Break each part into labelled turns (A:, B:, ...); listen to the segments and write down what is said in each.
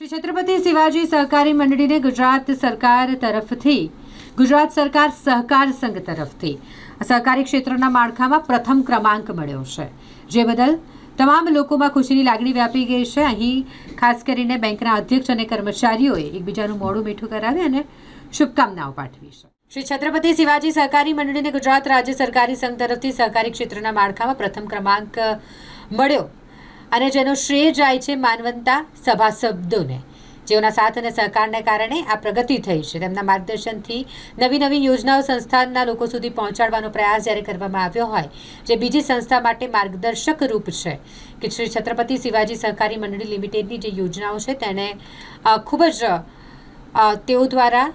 A: શ્રી છત્રપતિ શિવાજી સહકારી મંડળીને ગુજરાત સરકાર તરફથી, ગુજરાત સરકાર સહકાર સંઘ તરફથી સહકારી ક્ષેત્રના માળખામાં પ્રથમ ક્રમાંક મળ્યો છે. જે બદલ તમામ લોકોમાં ખુશીની લાગણી વ્યાપી ગઈ છે. અહીં ખાસ કરીને બેંકના અધ્યક્ષ અને કર્મચારીઓએ એકબીજાનું મોડું મીઠું કરાવી અને શુભકામનાઓ પાઠવી છે. શ્રી છત્રપતિ શિવાજી સહકારી મંડળીને ગુજરાત રાજ્ય સરકારી સંઘ તરફથી સહકારી ક્ષેત્રના માળખામાં પ્રથમ ક્રમાંક મળ્યો. અને જેનો શ્રેય જાય છે માનવંતા સભાસદોને. જેઓના સાથ અને સહકારને કારણે આ પ્રગતિ થઈ છે. તેમના માર્ગદર્શનથી નવી નવી યોજનાઓ સંસ્થાના લોકો સુધી પહોંચાડવાનો પ્રયાસ જ્યારે કરવામાં આવ્યો હોય, જે બીજી સંસ્થા માટે માર્ગદર્શક રૂપ છે. કે શ્રી છત્રપતિ શિવાજી સહકારી મંડળી લિમિટેડની જે યોજનાઓ છે તેને ખૂબ જ તેઓ દ્વારા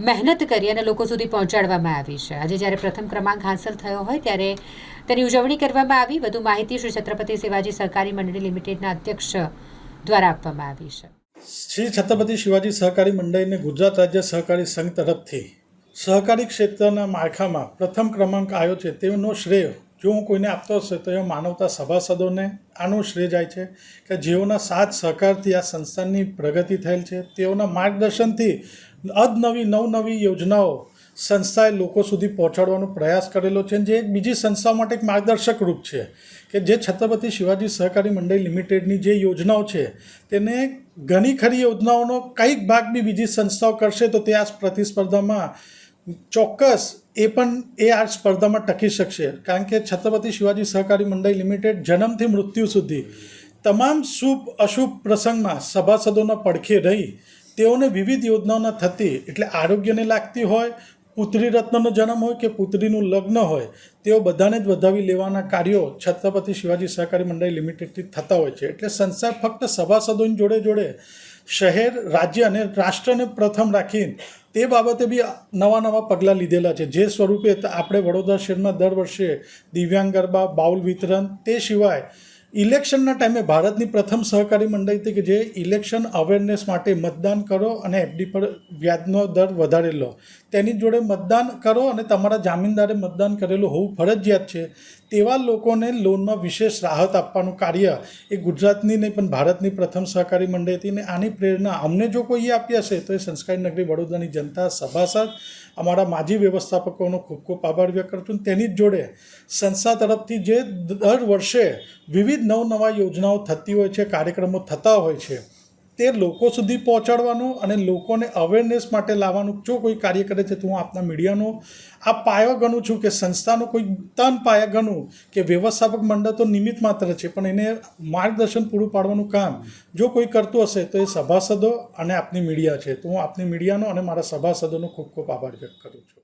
A: મહેનત કરી અને લોકો સુધી પહોંચાડવામાં આવી છે. આજે જ્યારે પ્રથમ ક્રમાંક હાંસલ થયો હોય ત્યારે તેની ઉજવણી કરવામાં આવી. વધુ માહિતી શ્રી છત્રપતિ શિવાજી સહકારી મંડળી લિમિટેડના અધ્યક્ષ દ્વારા આપવામાં આવી છે.
B: શ્રી છત્રપતિ શિવાજી સહકારી મંડળીને ગુજરાત રાજ્ય સહકારી સંઘ તરફથી સહકારી ક્ષેત્રના માળખામાં પ્રથમ ક્રમાંક આવ્યો છે. તેનો શ્રેય જો હું કોઈને આપતો હશે તો એ માનવતા સભાસદોને આનું શ્રેય જાય છે કે જેઓના સાથ સહકારથી આ સંસ્થાની પ્રગતિ થયેલ છે, તેઓના માર્ગદર્શનથી અદનવી નવનવી યોજનાઓ સંસ્થાએ લોકો સુધી પહોંચાડવાનો પ્રયાસ કરેલો છે જે એક બીજી સંસ્થાઓ માટે એક માર્ગદર્શક રૂપ છે કે જે છત્રપતિ શિવાજી સહકારી મંડળી લિમિટેડની જે યોજનાઓ છે, તેને ઘણી ખરી યોજનાઓનો કંઈક ભાગ બી બીજી સંસ્થાઓ કરશે તો તે આ પ્રતિસ્પર્ધામાં ચોક્કસ એ પણ એ આ સ્પર્ધામાં ટકી શકશે. કારણ કે છત્રપતિ શિવાજી સહકારી મંડળ લિમિટેડ જન્મથી મૃત્યુ સુધી તમામ શુભ અશુભ પ્રસંગમાં સભાસદોના પડખે રહી તેઓને વિવિધ યોજનાઓના થતી એટલે આરોગ્યને લાગતી હોય પુત્રી રત્નનો જન્મ હોય કે પુત્રીનું લગ્ન હોય, તેઓ બધાને જ વધાવી લેવાના કાર્યો છત્રપતિ શિવાજી સહકારી મંડળી લિમિટેડથી થતા હોય છે. એટલે સંસ્થા ફક્ત સભાસદોની જોડે જોડે શહેર, રાજ્ય અને રાષ્ટ્રને પ્રથમ રાખીને તે બાબતે બી નવા નવા પગલાં લીધેલા છે. જે સ્વરૂપે આપણે વડોદરા શહેરમાં દર વર્ષે દિવ્યાંગ ગરબા, બાઉલ વિતરણ તે સિવાય ઇલેક્શનના ટાઈમે ભારતની પ્રથમ સહકારી મંડળી હતી કે જે ઇલેક્શન અવેરનેસ માટે મતદાન કરો અને એફડી પર વ્યાજનો દર વધારે લો. તેની જોડે મતદાન કરો અને તમારા જામીનદારે મતદાન કરેલું હોવું ફરજિયાત છે. તેવા લોકોને લોનમાં વિશેષ રાહત આપવાનું કાર્ય એ ગુજરાતની નહીં, પણ ભારતની પ્રથમ સહકારી મંડળી હતી અને આની પ્રેરણા અમને જો કોઈએ આપી હશે, તો એ સંસ્કારી નગરી વડોદરાની જનતા, સભાસદ, અમારા માજી વ્યવસ્થાપકોનો ખૂબ ખૂબ આભાર વ્યક્ત કરું છું. તેની જ જોડે સંસ્થા તરફથી જે દર વર્ષે વિવિધ નવનવા યોજનાઓ થતી હોય છે, કાર્યક્રમો થતા હોય છે, તે લોકો સુધી પહોંચાડવાનું અને લોકોને અવેરનેસ માટે લાવવાનું. જો કોઈ કાર્ય કરે છે, તો હું આપના મીડિયાનો આ પાયો ગણું છું કે સંસ્થાનો કોઈ તન પાયા ગણું કે વ્યવસ્થાપક મંડળ તો નિમિત્ત માત્ર છે, પણ એને માર્ગદર્શન પૂરું પાડવાનું કામ જો કોઈ કરતું હશે, તો એ સભાસદો અને આપની મીડિયા છે. તો હું આપની મીડિયાનો અને મારા સભાસદોનો ખૂબ ખૂબ આભાર વ્યક્ત કરું છું.